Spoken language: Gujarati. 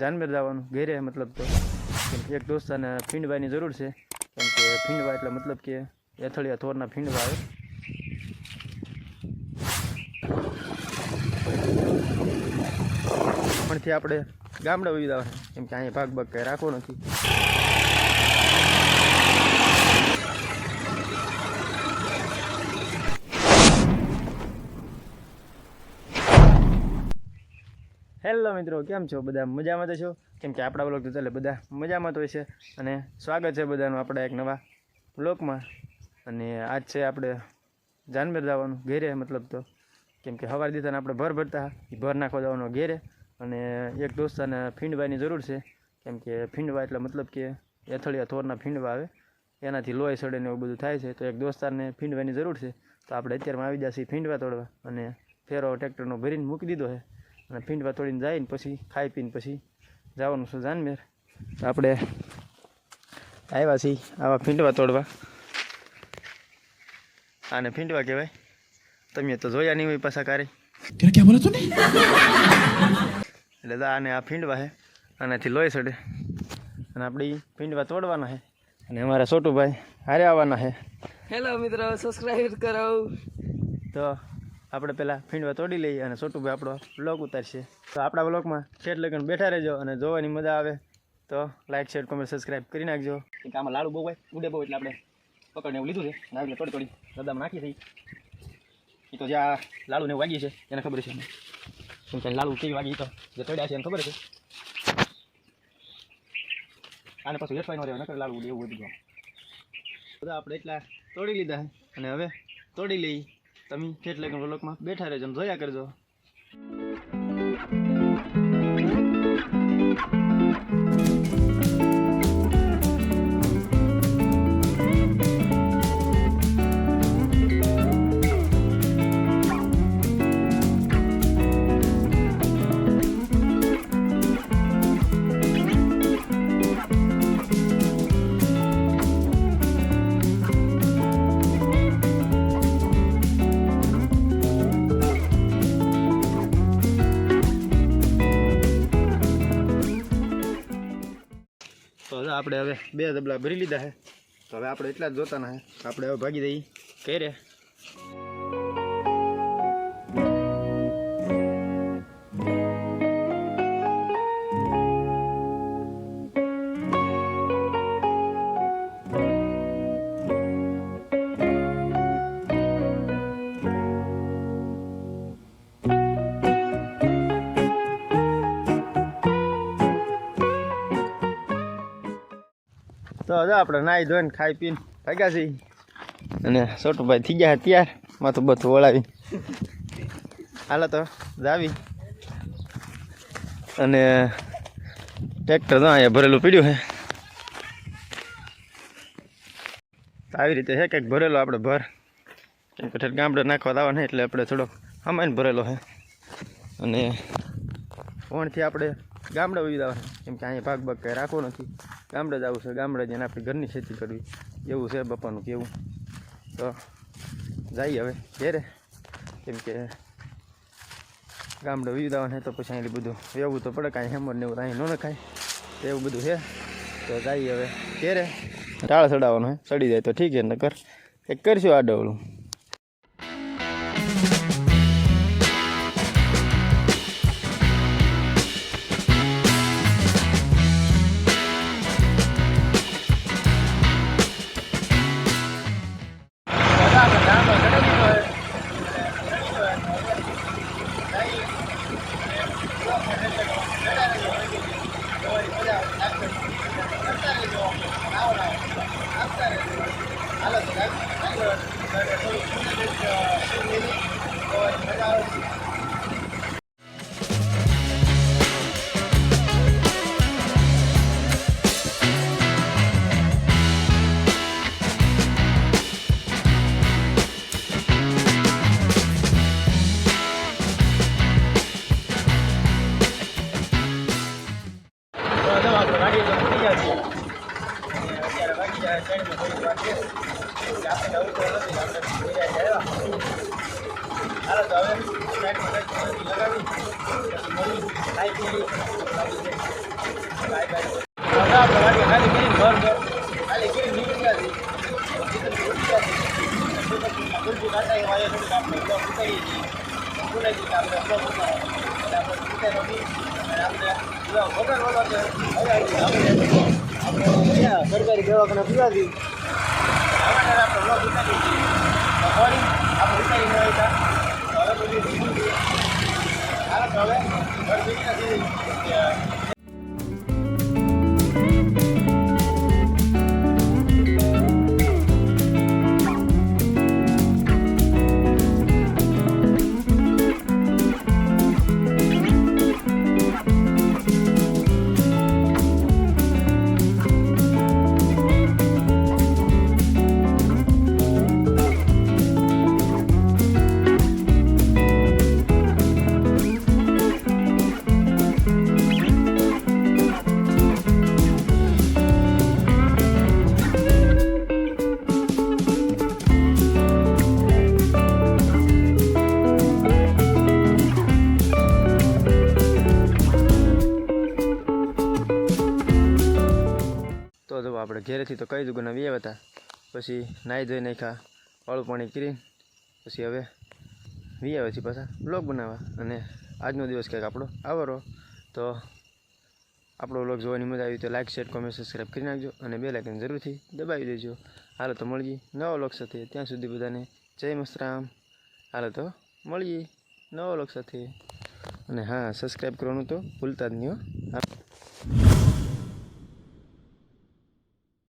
જાનમેર જવાનું, ઘેરે, મતલબ તો. એક દોસ્તાને ફીંડવાની જરૂર છે. કેમ કે ફીંડવા એટલે મતલબ કે એથળિયા થોરના ફીંડવા આવે પણથી આપણે ગામડા ઉઈ જવાનું. કેમ કે અહીંયા ભાગ ભાગ કંઈ રાખવો નથી. હેલો મિત્રો, કેમ છો? બધા મજામાં તો છો? કેમ કે આપણા બ્લોગ તો ચાલે, બધા મજામાં તો હોય છે. અને સ્વાગત છે બધાનું આપણા એક નવા બ્લોગમાં અને આજ છે આપણે જાનમેર જવાનું, ઘેરે, મતલબ તો. કેમ કે હવાર દીધાને આપણે ભર ભરતા એ ભર નાખવા જવાનો ઘેરે. અને એક દોસ્તાને ફીંડવાની જરૂર છે. કેમ કે ફીંડવા એટલે મતલબ કે એથળિયા થોરના ફીંડવા આવે. એનાથી લોહી સડે ને એવું બધું થાય છે. તો એક દોસ્તારને ફીંડવાની જરૂર છે. તો આપણે અત્યારમાં આવી જશે ફીંડવા તોડવા. અને ફેરો ટ્રેક્ટરનો ભરીને મૂકી દીધો છે. અને ભીંડવા તોડીને જાય ને પછી ખાઈ પીને પછી જવાનું છે જાનમેર. આપણે આવ્યા છીએ આવા ભીંડવા તોડવા આને ફીંડવા કહેવાય. તમે તો જોયા નહીં હોય પાછા કારે. ક્યાં બોલે તું એટલે આને આ ફીંડવા છે આનાથી લોહી સડે. અને આપણે ભીંડવા તોડવાના છે અને અમારા છોટુભાઈ હારે આવવાના છે હેલો મિત્રો. સબસ્ક્રાઈબ કરો. તો આપણે પહેલાં ફીંડવા તોડી લઈએ અને છોટુભાઈ આપણો બ્લોગ ઉતારશે. તો આપણા બ્લોગમાં છેટ લગન બેઠા રહેજો અને જોવાની મજા આવે. તો લાઇક શેર કોમેન્ટ સબસ્ક્રાઈબ કરી નાખજો. કે આમાં લાડુ બહુ હોય, ઉડે બહુ એટલે આપણે પકડને એવું લીધું છે. આવી થોડી થોડી રદામાં નાખી થઈ એ તો જ્યાં લાડુને વાગી છે, એને ખબર છે શું કે લાડુ કેવી વાગી તો? જે તોડ્યા છે એને ખબર છે. આને પાછું વેચવાય ન નકર લાડુ એવું બધું બધા આપણે એટલા તોડી લીધા અને હવે તોડી લઈ તમે ફેટ લગન વ્લોગમાં બેઠા રહેજો જોયા કરજો. આપણે હવે બે દબલા ભરી લીધા છે. તો હવે આપણે એટલા જ જોતાના છે. આપણે હવે ભાગી દઈએ ઘરે તો હવે આપણે નાહી ધોઈને ખાઈ પીને ભાગ્યા છીએ. અને છોટુભાઈ થઈ ગયા તૈયાર માથું બધું વળાવી. હાલો તો જાવી. અને ટ્રેક્ટર તો અહીંયા ભરેલું પીડ્યું છે. આવી રીતે છે કંઈક ભરેલો આપણે ભર. ઠેઠ ગામડે નાખવા દાવા નહીં એટલે આપણે થોડોક હમાઈને ભરેલો છે. અને ફોનથી આપણે ગામડે ઉઈ દાવા કેમ કે અહીંયા ભાગ ભાગ કંઈ રાખવો નથી. ગામડે જ આવું છે, ગામડે જઈને આપણે ઘરની ખેતી કરવી. એવું છે બાપાનું કેવું? તો જઈએ હવે ઘેરે. કેમ કે ગામડે જવાનું તો પછી અહીં બધું એવું તો પડે, કાંઈ હેમર ને એવું અહીં ન ખાય એવું બધું છે. તો જઈએ હવે ઘેરે. ટાળ ચડાવવાનું હે ચડી જાય તો ઠીક છે, નકર એક કરશું આ ડવલું ગાતા એ આપણે બ્લોક ઉતારીએ છીએ ભૂલાઈ આપણે બ્લોક ઉતારો એટલે આપણે ઉતારો અને આપણે બ્લોક વગર આપણે સરકારી દવાખાના પીવાથી હવે આપણે બ્લોક ઉતારીએ છીએ ફરી આપણે ઉતારી ન હવે બધું નથી ઘેરેથી તો કઈ દુકાન આવી હતા પછી નાહી ધોઈ નાખ્યા અળું પાણી કરી પછી હવે વી આવે છે પાછા બ્લોગ બનાવવા. અને આજનો દિવસ કંઈક આપણો આવરો તો આપણો બ્લોગ જોવાની મજા આવી તો લાઇક શેર કોમેન્ટ સબસ્ક્રાઈબ કરી નાખજો અને બે લાઇકન જરૂરથી દબાવી દેજો. હાલો તો મળીએ નવા બ્લોગ સાથે. ત્યાં સુધી બધાને જય મસ્તરામ. હાલો તો મળીએ નવા બ્લોગ સાથે. અને હા સબસ્ક્રાઈબ કરવાનું તો ભૂલતા જ નહીં હા.